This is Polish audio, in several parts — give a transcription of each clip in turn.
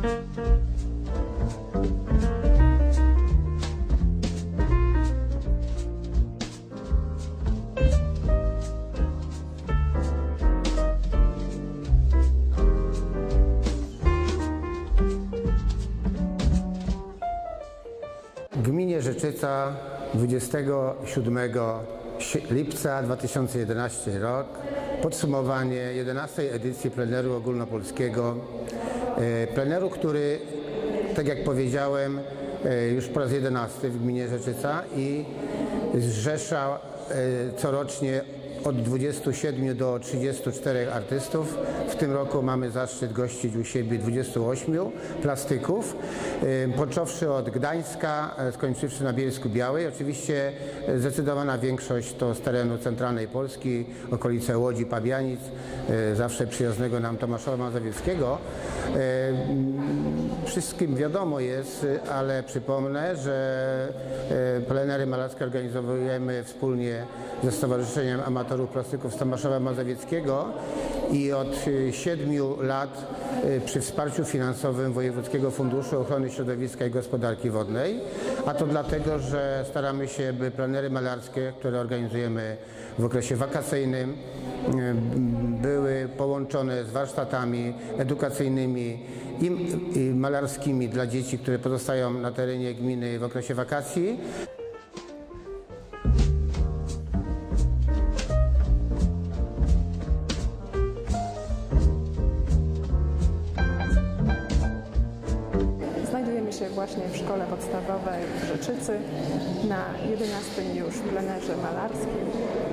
W gminie Rzeczyca 27 lipca 2011 rok podsumowanie 11 edycji pleneru ogólnopolskiego. E, pleneru, który, tak jak powiedziałem, e, już po raz 11 w gminie Rzeczyca i zrzesza e, corocznie od 27 do 34 artystów. W tym roku mamy zaszczyt gościć u siebie 28 plastyków, począwszy od Gdańska, e, skończywszy na Bielsku Białej. Oczywiście e, zdecydowana większość to z terenu centralnej Polski, okolice Łodzi, Pabianic, e, zawsze przyjaznego nam Tomaszowa Mazowieckiego. Wszystkim wiadomo jest, ale przypomnę, że plenery malarskie organizujemy wspólnie ze Stowarzyszeniem Amatorów Plastyków z Mazowieckiego i od y, siedmiu lat y, przy wsparciu finansowym Wojewódzkiego Funduszu Ochrony Środowiska i Gospodarki Wodnej, a to dlatego, że staramy się, by plenery malarskie, które organizujemy w okresie wakacyjnym, były połączone z warsztatami edukacyjnymi i malarskimi dla dzieci, które pozostają na terenie gminy w okresie wakacji. Się właśnie w szkole podstawowej w Rzeczycy na 11 już plenerze malarskim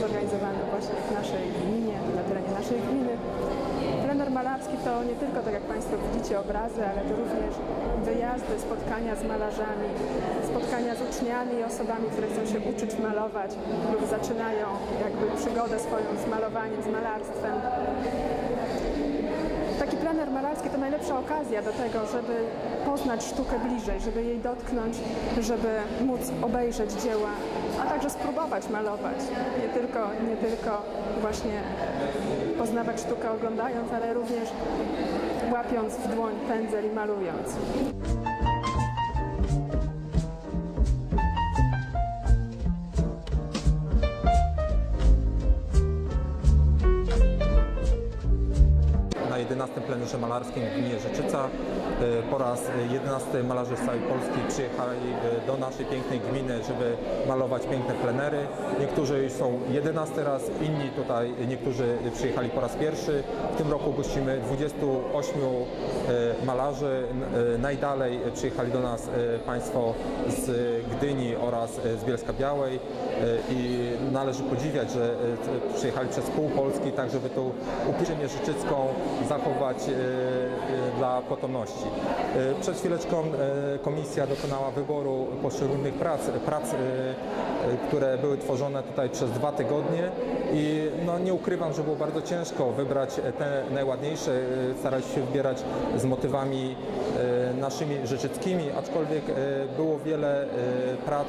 zorganizowanym właśnie w naszej gminie, na terenie naszej gminy. Plener malarski to nie tylko, tak jak Państwo widzicie, obrazy, ale to również wyjazdy, spotkania z malarzami, spotkania z uczniami i osobami, które chcą się uczyć malować lub zaczynają jakby przygodę swoją z malowaniem, z malarstwem. Taki plener malarski to najlepsza okazja do tego, żeby poznać sztukę bliżej, żeby jej dotknąć, żeby móc obejrzeć dzieła, a także spróbować malować. Nie tylko, nie tylko właśnie poznawać sztukę oglądając, ale również łapiąc w dłoń pędzel i malując. 11 plenerze malarskim w gminie Rzeczyca. E, po raz 11 malarze z całej Polski przyjechali e, do naszej pięknej gminy, żeby malować piękne plenery. Niektórzy już są 11 raz, inni tutaj, niektórzy przyjechali po raz pierwszy. W tym roku gościmy 28 e, malarzy. Najdalej przyjechali do nas Państwo z Gdyni oraz z Bielska Białej i należy podziwiać, że przyjechali przez pół Polski, tak żeby tą uprzejmie Rzeczycką zachować e, e, dla potomności. E, przed chwileczką komisja dokonała wyboru poszczególnych prac, prac które były tworzone tutaj przez dwa tygodnie i no, nie ukrywam, że było bardzo ciężko wybrać te najładniejsze. Staraliśmy się wybierać z motywami naszymi rzeczyckimi, aczkolwiek było wiele prac,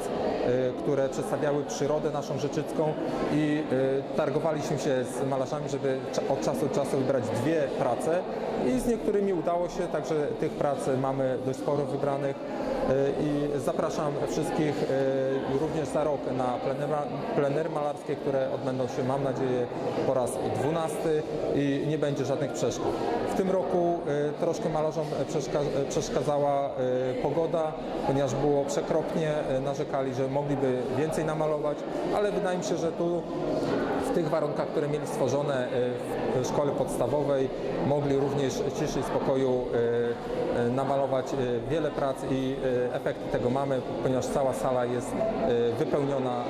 które przedstawiały przyrodę naszą rzeczycką i targowaliśmy się z malarzami, żeby od czasu do czasu wybrać dwie prace i z niektórymi udało się, także tych prac mamy dość sporo wybranych. e, i zapraszam wszystkich e, również za rok na plenery malarskie, które odbędą się, mam nadzieję, po raz dwunasty i nie będzie żadnych przeszkód. W tym roku e, troszkę malarzom przeszkadzała pogoda, ponieważ było przekropnie, narzekali, że mogliby więcej namalować, ale wydaje mi się, że tu w tych warunkach, które mieli stworzone w szkole podstawowej, mogli również ciszy i spokoju e, e, namalować e, wiele prac i efekty tego mamy, ponieważ cała sala jest wypełniona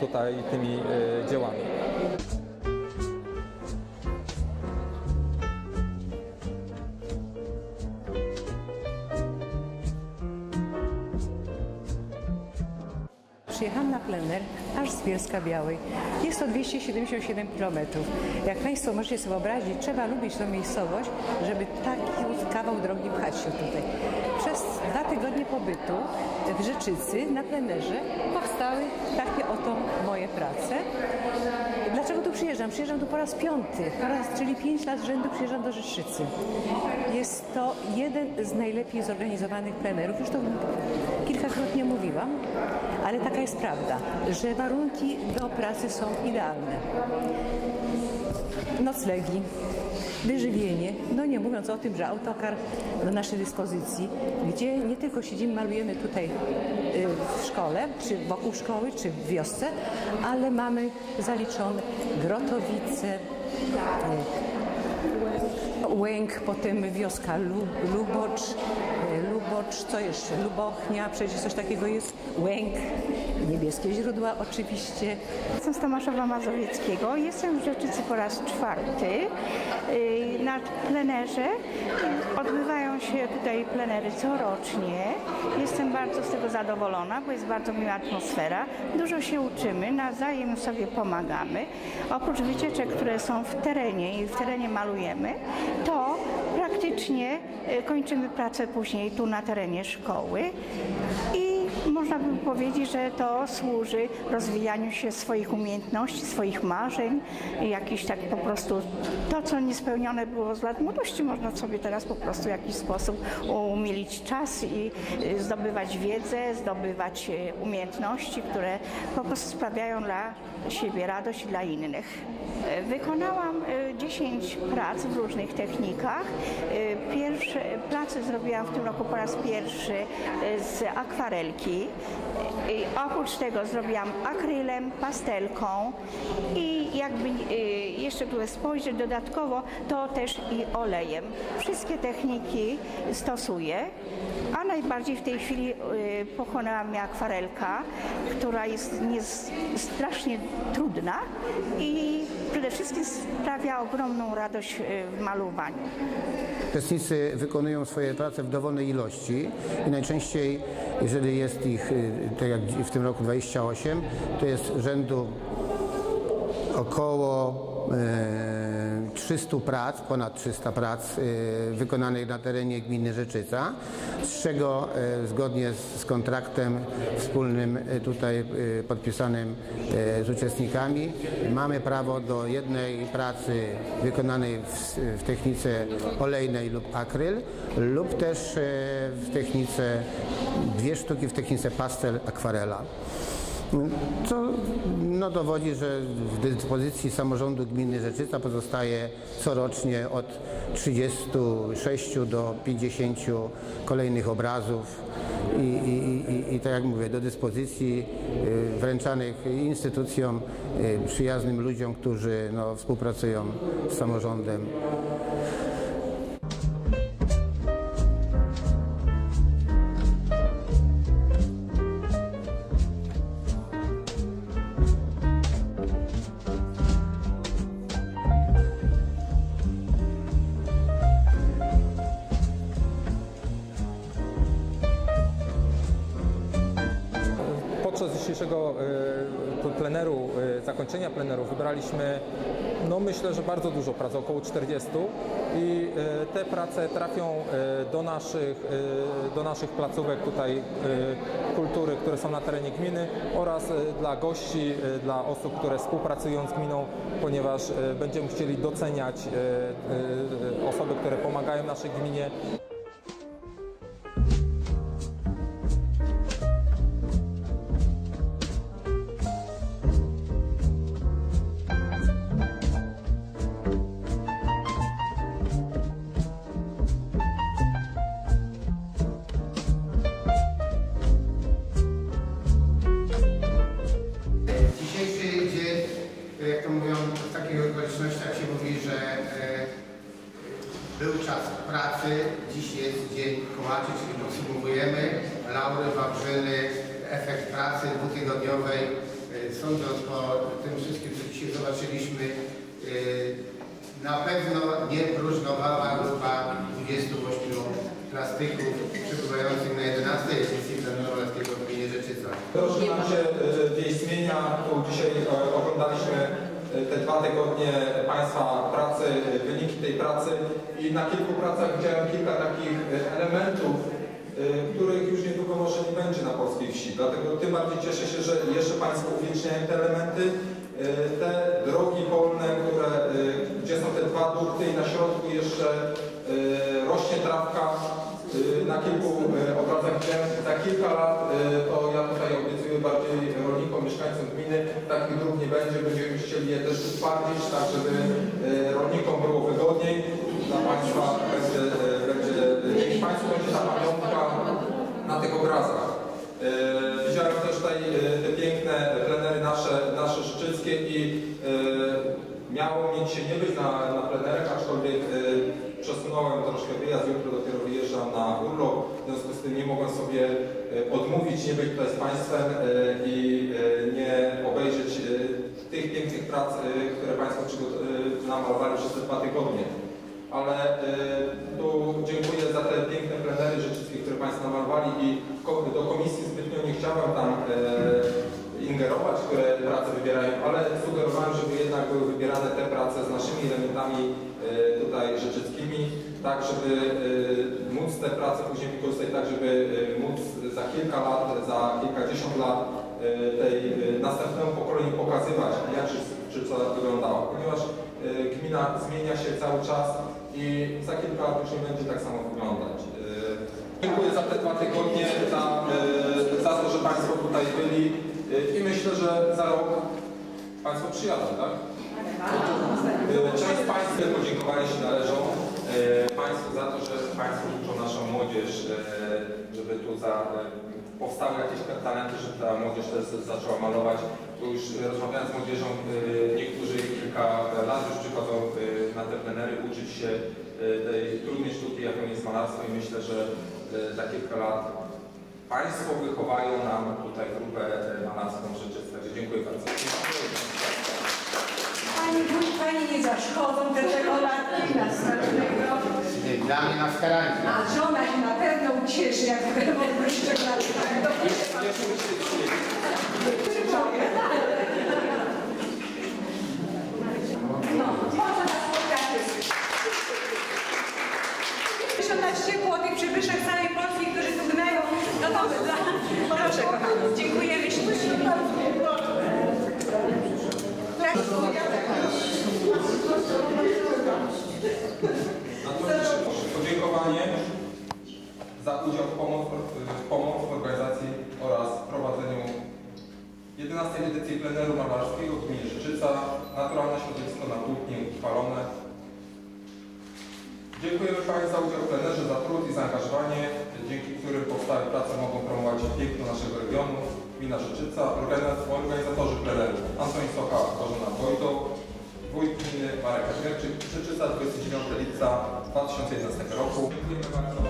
tutaj tymi dziełami. Aż z Bielska Białej. Jest to 277 km. Jak Państwo możecie sobie wyobrazić, trzeba lubić tę miejscowość, żeby taki kawał drogi pchać się tutaj. Przez dwa tygodnie pobytu w Rzeczycy na plenerze powstały takie oto moje prace. Dlaczego tu przyjeżdżam? Przyjeżdżam tu po raz piąty, po raz, czyli pięć lat rzędu przyjeżdżam do Rzeczycy. Jest to jeden z najlepiej zorganizowanych plenerów. Już to kilkakrotnie mówiłam, ale taka jest prawda, że warunki do pracy są idealne. Noclegi, wyżywienie, no nie mówiąc o tym, że autokar do naszej dyspozycji, gdzie nie tylko siedzimy, malujemy tutaj y, w szkole, czy wokół szkoły, czy w wiosce, ale mamy zaliczone Grotowice, y, Łęk, potem wioska Lu- Lubocz, y, co jeszcze? Lubochnia, przecież coś takiego jest, Łęk, Niebieskie Źródła oczywiście, Jestem z Tomaszowa Mazowieckiego. Jestem w Rzeczycy po raz czwarty yy, na plenerze. Odbywają się tutaj plenery corocznie. Jestem bardzo z tego zadowolona, bo jest bardzo miła atmosfera. Dużo się uczymy, nawzajem sobie pomagamy. Oprócz wycieczek, które są w terenie i w terenie malujemy, to praktycznie yy, kończymy pracę później tu na terenie szkoły. I można by powiedzieć, że to służy rozwijaniu się swoich umiejętności, swoich marzeń, jakiś tak po prostu to, co niespełnione było z lat młodości, można sobie teraz po prostu w jakiś sposób umilić czas i y, zdobywać wiedzę, zdobywać y, umiejętności, które po prostu sprawiają dla siebie radość dla innych. Y, Wykonałam y, 10 prac w różnych technikach. Y, Pierwsze prace zrobiłam w tym roku po raz pierwszy z akwarelki. Oprócz tego zrobiłam akrylem, pastelką i jakby jeszcze były spojrzeć dodatkowo, to też i olejem. Wszystkie techniki stosuję, a najbardziej w tej chwili y, pochłonęła mnie akwarelka, która jest strasznie trudna i przede wszystkim sprawia ogromną radość y, w malowaniu. Uczestnicy wykonują swoje prace w dowolnej ilości i najczęściej, jeżeli jest ich, y, tak jak w tym roku 28, to jest rzędu około e, 300 prac, ponad 300 prac e, wykonanych na terenie gminy Rzeczyca, z czego e, zgodnie z, kontraktem wspólnym e, tutaj podpisanym z uczestnikami mamy prawo do jednej pracy wykonanej w, technice olejnej lub akryl lub też w technice dwie sztuki w technice pastel akwarela. Co no, dowodzi, że w dyspozycji samorządu gminy Rzeczyca pozostaje corocznie od 36 do 50 kolejnych obrazów i, i, i, i tak jak mówię, do dyspozycji y, wręczanych instytucjom, y, przyjaznym ludziom, którzy no, współpracują z samorządem. Dzisiejszego e, pleneru, e, zakończenia pleneru wybraliśmy, no myślę, że bardzo dużo prac, około 40 i e, te prace trafią do naszych, do naszych placówek tutaj kultury, które są na terenie gminy oraz dla gości, dla osób, które współpracują z gminą, ponieważ będziemy chcieli doceniać osoby, które pomagają naszej gminie. Plastyków przebywających na 11 edycji w gminie Rzeczyca. Rozpoczynam się e, w jej zmienia. Tu dzisiaj e, oglądaliśmy e, te dwa tygodnie Państwa pracy, e, wyniki tej pracy i na kilku pracach widziałem kilka takich e, elementów, e, których już niedługo może nie będzie na polskiej wsi. Dlatego tym bardziej cieszę się, że jeszcze Państwo uwieczniają te elementy. E, Te drogi polne, które, e, gdzie są te dwa dukty i na środku jeszcze e, rośnie trawka, na kilku y, obrazach widziałem. Za kilka lat y, to ja tutaj obiecuję, bardziej rolnikom, mieszkańcom gminy. Takich dróg nie będzie, będziemy chcieli je też utwardzić, tak żeby e, rolnikom było wygodniej. Dla Państwa będzie, e, będzie dzięki Państwu będzie ta pamiątka na tych obrazach. E, Widziałem też tutaj e, te piękne plenery nasze, nasze szczyckie i e, miało mi dzisiaj nie być na, na urlop, w związku z tym nie mogłem sobie e, odmówić, nie być tutaj z Państwem e, i e, nie obejrzeć tych pięknych prac, które Państwo namalowali przez te dwa tygodnie. Ale tu dziękuję za te piękne plenery rzeczywiste, które Państwo namalowali i do komisji zbytnio nie chciałem tam ingerować, które prace wybierają, ale sugerowałem, żeby jednak były wybierane te prace z naszymi elementami tutaj rzeczyckimi, tak żeby móc te prace później wykorzystać tak, żeby e, móc za kilka lat, za kilkadziesiąt lat e, tej e, następnemu pokoleniu pokazywać, jak Rzeczyca wyglądała, ponieważ gmina zmienia się cały czas i za kilka lat już nie będzie tak samo wyglądać. Dziękuję za te dwa tygodnie, za, za to, że Państwo tutaj byli i myślę, że za rok Państwo przyjadą, tak? Część Państwa podziękowania się należą Państwu za to, że Państwo uczą naszą młodzież, e, żeby tu za, e, powstały jakieś talenty, żeby ta młodzież też zaczęła malować. Bo już rozmawiając z młodzieżą, e, niektórzy kilka lat już przychodzą na te plenery uczyć się tej trudnej sztuki, jaką jest malarstwo i myślę, że za kilka lat Państwo wychowają nam tutaj grupę malarską Rzeczyc. Także dziękuję bardzo. Pani Pani nie zaszkodzą te czekoladki na smacznego. Dla mnie na skaranie. A żona się na pewno ucieszy, jak mogę czekoladki. No, może nas spotkacie. Jeszcze nas ciepło tych przybyszek z całej Polski, którzy tu gnają. No dobrze, dla... proszę kochani, dziękujemy ślicznie. Tak, Natomiast podziękowanie za udział w pomoc, w pomoc w organizacji oraz prowadzeniu 11 edycji pleneru malarskiego w gminie Rzeczyca. Naturalne środowisko na Kłótnie uchwalone. Dziękujemy Pani za udział w plenerze, za trud i zaangażowanie, dzięki którym powstałe prace mogą promować piękno naszego regionu, gmina Rzeczyca, organiz- organizatorzy pleneru Antoni Socha, Bożena Wojto, Wójt gminy Marek Kaźmierczyk, Rzeczyca 29 lipca 2011 roku. Dziękujemy bardzo.